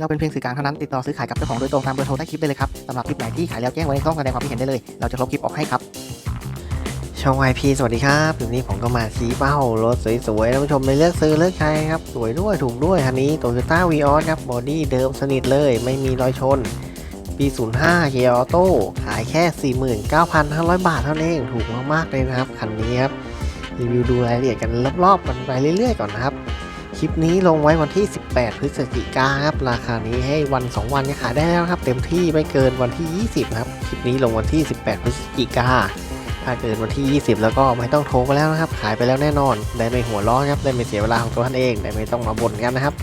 เราเป็นเพียงสื่อกลางเท่านั้นติดต่อซื้อขายกับเจ้าของโดยตรงตามเบอร์โทรใต้คลิปได้เลยครับสำหรับคลิปไหนที่ขายแล้วแจ้งไว้ในช่องแสดงความคิดเห็นได้เลย เราจะลบคลิปออกให้ครับช่อง YP สวัสดีครับวันนี้ผมก็มาชี้เป้ารถสวยๆท่านผู้ชมไปเลือกซื้อเลือกใช้ครับ สวยด้วยถูกด้วยคันนี้โตโยต้าวีออสครับบอดี้เดิมสนิทเลย ไม่มีรอยชน ปี 05เกียร์ออโต้ขายแค่ 49,500 บาทเท่านั้นเองถูกมากๆเลยนะครับคันนี้ครับรีวิวดูรายละเอียดกันรอบๆกันไปเรื่อยๆก่อนนะครับ คลิปนี้ลงไว้วันที่ 18 พฤศจิกาครับ ราคานี้ให้วัน 2 วันก็ขายได้แล้วครับ เต็มที่ไม่เกินวันที่ 20 ครับ คลิปนี้ลงวันที่ 18 พฤศจิกาถ้าเกินวันที่ 20 แล้วก็ไม่ต้องโทรไปแล้วนะครับ ขายไปแล้วแน่นอน ได้ไม่หัวร้อนครับ ได้ไม่เสียเวลาของตัวท่านเอง ได้ไม่ต้องมาบ่นกันนะครับ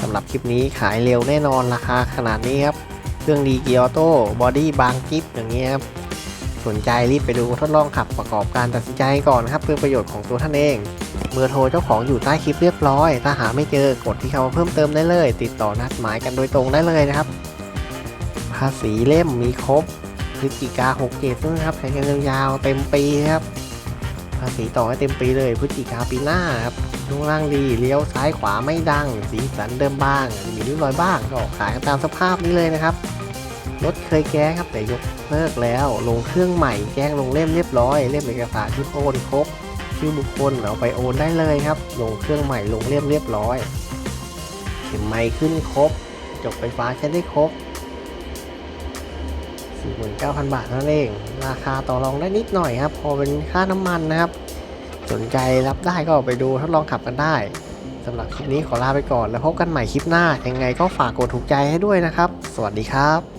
สำหรับคลิปนี้ขายเร็วแน่นอน ราคาขนาดนี้ครับ เครื่องดีเกียร์ออโต้บอดี้บางกิฟอย่างเงี้ยครับ สนใจรีบไปดูทดลองขับประกอบการตัดสินใจก่อนครับ เพื่อประโยชน์ของตัวท่านเอง เบอร์โทรเจ้าของอยู่ใต้คลิปเรียบร้อย ถ้าหาไม่เจอกดที่เขาเพิ่มเติมได้เลย ติดต่อนัดหมายกันโดยตรงได้เลยนะครับ ภาษีเล่มมีครบพฤศจิกา6เกตนะครับใช้กันยาวเต็มปีครับ ภาษีต่อให้เต็มปีเลยพฤศจิกาปีหน้าครับช่วงล่างดีเลี้ยวซ้ายขวาไม่ดัง สีสันเดิมบ้าง มีริ้วรอยบ้างก็ขายกันตามสภาพนี้เลยนะครับรถเคยแก้ครับแต่ยกเลิกแล้ว ลงเครื่องใหม่แจ้งลงเล่มเรียบร้อย เล่มเอกสารที่โอนครบ ชื่อบุคคลเอาไปโอนได้เลยครับ ลงเครื่องใหม่ลงเล่มเรียบร้อยเข็มไม้ขึ้นครบ จบไฟฟ้าใช้ได้ครบ 49,000 บาทเท่านั่นเอง ราคาต่อรองได้นิดหน่อยครับ พอเป็นค่าน้ำมันนะครับ สนใจรับได้ก็ไปดูทดลองขับกันได้สำหรับคลิปนี้ขอลาไปก่อนแล้วพบกันใหม่คลิปหน้า ยังไงก็ฝากกดถูกใจให้ด้วยนะครับ สวัสดีครับ